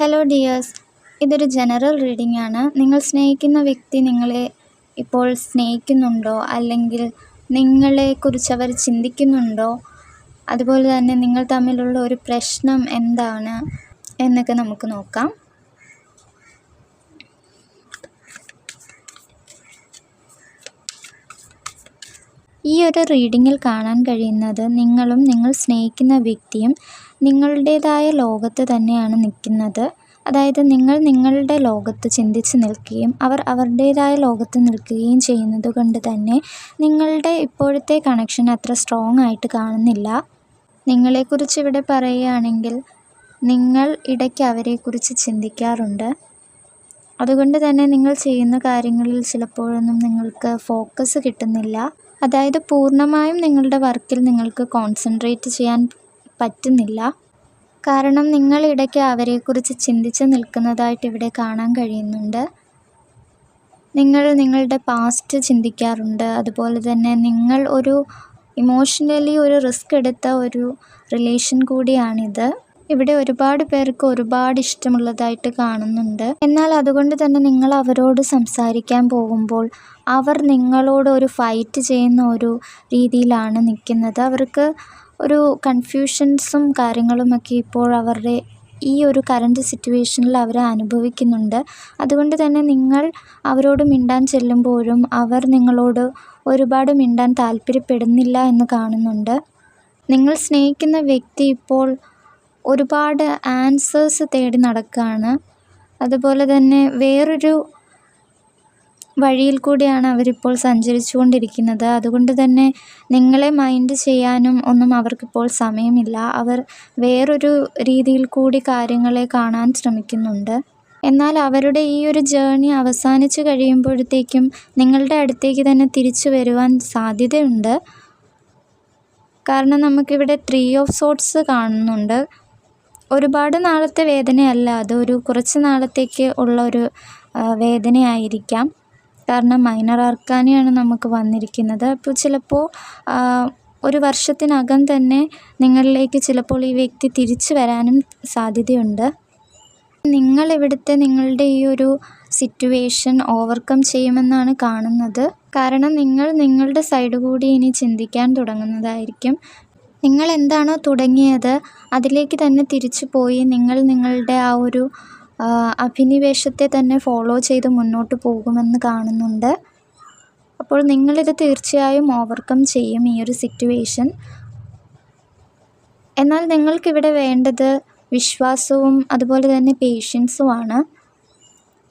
Hello dears ഇതൊരു general reading ആണ്. നിങ്ങൾ സ്നേഹിക്കുന്ന വ്യക്തി നിങ്ങളെ ഇപ്പോൾ സ്നേഹിക്കുന്നുണ്ടോ? അല്ലെങ്കിൽ നിങ്ങളെക്കുറിച്ച് അവർ ചിന്തിക്കുന്നുണ്ടോ? അതുപോലെ തന്നെ നിങ്ങൾ തമ്മിലുള്ള ഒരു പ്രശ്നം എന്താണ് എന്നൊക്കെ നമുക്ക് നോക്കാം. ഈ ഒരു റീഡിങ്ങിൽ കാണാൻ കഴിയുന്നത് നിങ്ങളും നിങ്ങൾ സ്നേഹിക്കുന്ന വ്യക്തിയും നിങ്ങളുടേതായ ലോകത്ത് തന്നെയാണ് നിൽക്കുന്നത്. അതായത് നിങ്ങൾ നിങ്ങളുടെ ലോകത്ത് ചിന്തിച്ച് നിൽക്കുകയും അവർ അവരുടേതായ ലോകത്ത് നിൽക്കുകയും ചെയ്യുന്നത് കൊണ്ട് തന്നെ നിങ്ങളുടെ ഇപ്പോഴത്തെ കണക്ഷൻ അത്ര സ്ട്രോങ് ആയിട്ട് കാണുന്നില്ല. നിങ്ങളെക്കുറിച്ച് ഇവിടെ പറയുകയാണെങ്കിൽ നിങ്ങൾ ഇടയ്ക്ക് അവരെക്കുറിച്ച് ചിന്തിക്കാറുണ്ട്. അതുകൊണ്ട് തന്നെ നിങ്ങൾ ചെയ്യുന്ന കാര്യങ്ങളിൽ ചിലപ്പോഴൊന്നും നിങ്ങൾക്ക് ഫോക്കസ് കിട്ടുന്നില്ല. അതായത് പൂർണമായും നിങ്ങളുടെ വർക്കിൽ നിങ്ങൾക്ക് കോൺസെൻട്രേറ്റ് ചെയ്യാൻ പറ്റുന്നില്ല. കാരണം നിങ്ങൾ ഇടയ്ക്ക് അവരെക്കുറിച്ച് ചിന്തിച്ച് നിൽക്കുന്നതായിട്ട് ഇവിടെ കാണാൻ കഴിയുന്നുണ്ട്. നിങ്ങൾ നിങ്ങളുടെ പാസ്റ്റ് ചിന്തിക്കാറുണ്ട്. അതുപോലെ തന്നെ നിങ്ങൾ ഒരു ഇമോഷണലി ഒരു റിസ്ക് എടുത്ത ഒരു റിലേഷൻ കൂടിയാണിത്. ഇവിടെ ഒരുപാട് പേർക്ക് ഒരുപാട് ഇഷ്ടമുള്ളതായിട്ട് കാണുന്നുണ്ട്. എന്നാൽ അതുകൊണ്ട് തന്നെ നിങ്ങൾ അവരോട് സംസാരിക്കാൻ പോകുമ്പോൾ അവർ നിങ്ങളോട് ഒരു ഫൈറ്റ് ചെയ്യുന്ന ഒരു രീതിയിലാണ് നിൽക്കുന്നത്. അവർക്ക് ഒരു കൺഫ്യൂഷൻസും കാര്യങ്ങളുമൊക്കെ ഇപ്പോൾ അവരുടെ ഈ ഒരു കറണ്ട് സിറ്റുവേഷനിൽ അവർ അനുഭവിക്കുന്നുണ്ട്. അതുകൊണ്ട് തന്നെ നിങ്ങൾ അവരോട് മിണ്ടാൻ ചെല്ലുമ്പോഴും അവർ നിങ്ങളോട് ഒരുപാട് മിണ്ടാൻ താല്പര്യപ്പെടുന്നില്ല എന്ന് കാണുന്നുണ്ട്. നിങ്ങൾ സ്നേഹിക്കുന്ന വ്യക്തി ഇപ്പോൾ ഒരുപാട് ആൻസേഴ്സ് തേടി നടക്കുകയാണ് അതുപോലെ തന്നെ വേറൊരു വഴിയിൽ കൂടിയാണ് അവരിപ്പോൾ സഞ്ചരിച്ചു കൊണ്ടിരിക്കുന്നത് അതുകൊണ്ട് തന്നെ നിങ്ങളെ മൈൻഡ് ചെയ്യാനും ഒന്നും അവർക്കിപ്പോൾ സമയമില്ല. അവർ വേറൊരു രീതിയിൽ കൂടി കാര്യങ്ങളെ കാണാൻ ശ്രമിക്കുന്നുണ്ട്. എന്നാൽ അവരുടെ ഈ ഒരു ജേണി അവസാനിച്ചു കഴിയുമ്പോഴത്തേക്കും നിങ്ങളുടെ അടുത്തേക്ക് തന്നെ തിരിച്ചു വരുവാൻ സാധ്യതയുണ്ട്. കാരണം നമുക്കിവിടെ ത്രീ ഓഫ് സോട്ട്സ് കാണുന്നുണ്ട്. ഒരുപാട് നാളത്തെ വേദനയല്ല അതൊരു കുറച്ച് നാളത്തേക്ക് ഉള്ള ഒരു വേദനയായിരിക്കാം. കാരണം മൈനർ ആർക്കാനെയാണ് നമുക്ക് വന്നിരിക്കുന്നത്. അപ്പോൾ ചിലപ്പോൾ ഒരു വർഷത്തിനകം തന്നെ നിങ്ങളിലേക്ക് ചിലപ്പോൾ ഈ വ്യക്തി തിരിച്ചു വരാനും സാധ്യതയുണ്ട്. നിങ്ങൾ ഇവിടുത്തെ നിങ്ങളുടെ ഈ ഒരു സിറ്റുവേഷൻ ഓവർകം ചെയ്യുമെന്നാണ് കാണുന്നത്. കാരണം നിങ്ങൾ നിങ്ങളുടെ സൈഡ് കൂടി ഇനി ചിന്തിക്കാൻ തുടങ്ങുന്നതായിരിക്കും. നിങ്ങൾ എന്താണോ തുടങ്ങിയത് അതിലേക്ക് തന്നെ തിരിച്ചു പോയി നിങ്ങൾ നിങ്ങളുടെ ആ ഒരു അഭിനിവേശത്തെ തന്നെ ഫോളോ ചെയ്ത് മുന്നോട്ട് പോകുമെന്ന് കാണുന്നുണ്ട്. അപ്പോൾ നിങ്ങളിത് തീർച്ചയായും ഓവർകം ചെയ്യും ഈ ഒരു സിറ്റുവേഷൻ എന്നാൽ നിങ്ങൾക്കിവിടെ വേണ്ടത് വിശ്വാസവും അതുപോലെ തന്നെ പേഷ്യൻസുമാണ്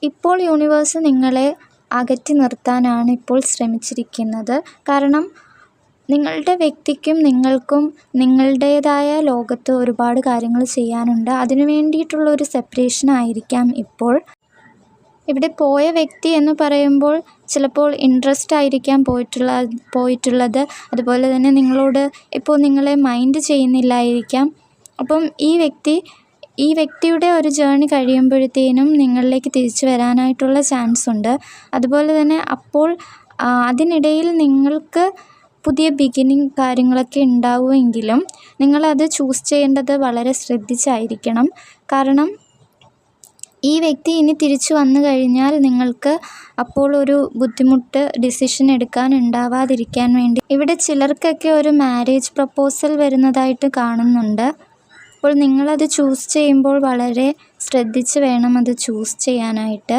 ഇപ്പോൾ യൂണിവേഴ്സ് നിങ്ങളെ അകറ്റി നിർത്താനാണ് ഇപ്പോൾ ശ്രമിച്ചിരിക്കുന്നത്. കാരണം നിങ്ങളുടെ വ്യക്തിക്കും നിങ്ങൾക്കും നിങ്ങളുടേതായ ലോകത്ത് ഒരുപാട് കാര്യങ്ങൾ ചെയ്യാനുണ്ട്. അതിനു വേണ്ടിയിട്ടുള്ള ഒരു സെപ്പറേഷൻ ആയിരിക്കാം ഇപ്പോൾ. ഇവിടെ പോയ വ്യക്തി എന്ന് പറയുമ്പോൾ ചിലപ്പോൾ ഇൻട്രസ്റ്റ് ആയിരിക്കാം പോയിട്ടുള്ള പോയിട്ടുള്ളത്. അതുപോലെ തന്നെ നിങ്ങളോട് ഇപ്പോൾ നിങ്ങളെ മൈൻഡ് ചെയ്യുന്നില്ലായിരിക്കാം. അപ്പം ഈ വ്യക്തി ഈ വ്യക്തിയുടെ ഒരു ജേണി കഴിയുമ്പോഴത്തേനും നിങ്ങളിലേക്ക് തിരിച്ചു വരാനായിട്ടുള്ള ചാൻസ് ഉണ്ട്. അതുപോലെ തന്നെ അപ്പോൾ അതിനിടയിൽ നിങ്ങൾക്ക് പുതിയ ബിഗിനിങ് കാര്യങ്ങളൊക്കെ ഉണ്ടാവുമെങ്കിലും നിങ്ങളത് ചൂസ് ചെയ്യേണ്ടത് വളരെ ശ്രദ്ധിച്ചായിരിക്കണം. കാരണം ഈ വ്യക്തി ഇനി തിരിച്ചു വന്നു കഴിഞ്ഞാൽ നിങ്ങൾക്ക് അപ്പോൾ ഒരു ബുദ്ധിമുട്ട് ഡിസിഷൻ എടുക്കാൻ ഉണ്ടാവാതിരിക്കാൻ വേണ്ടി. ഇവിടെ ചിലർക്കൊക്കെ ഒരു മാരേജ് പ്രപ്പോസൽ വരുന്നതായിട്ട് കാണുന്നുണ്ട്. അപ്പോൾ നിങ്ങളത് ചൂസ് ചെയ്യുമ്പോൾ വളരെ ശ്രദ്ധിച്ച് വേണം അത് ചൂസ് ചെയ്യാനായിട്ട്.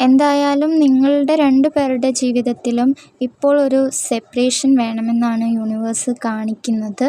എന്തായാലും നിങ്ങളുടെ രണ്ടു പേരുടെ ജീവിതത്തിലും ഇപ്പോൾ ഒരു സെപ്പറേഷൻ വേണമെന്നാണ് യൂണിവേഴ്സ് കാണിക്കുന്നത്.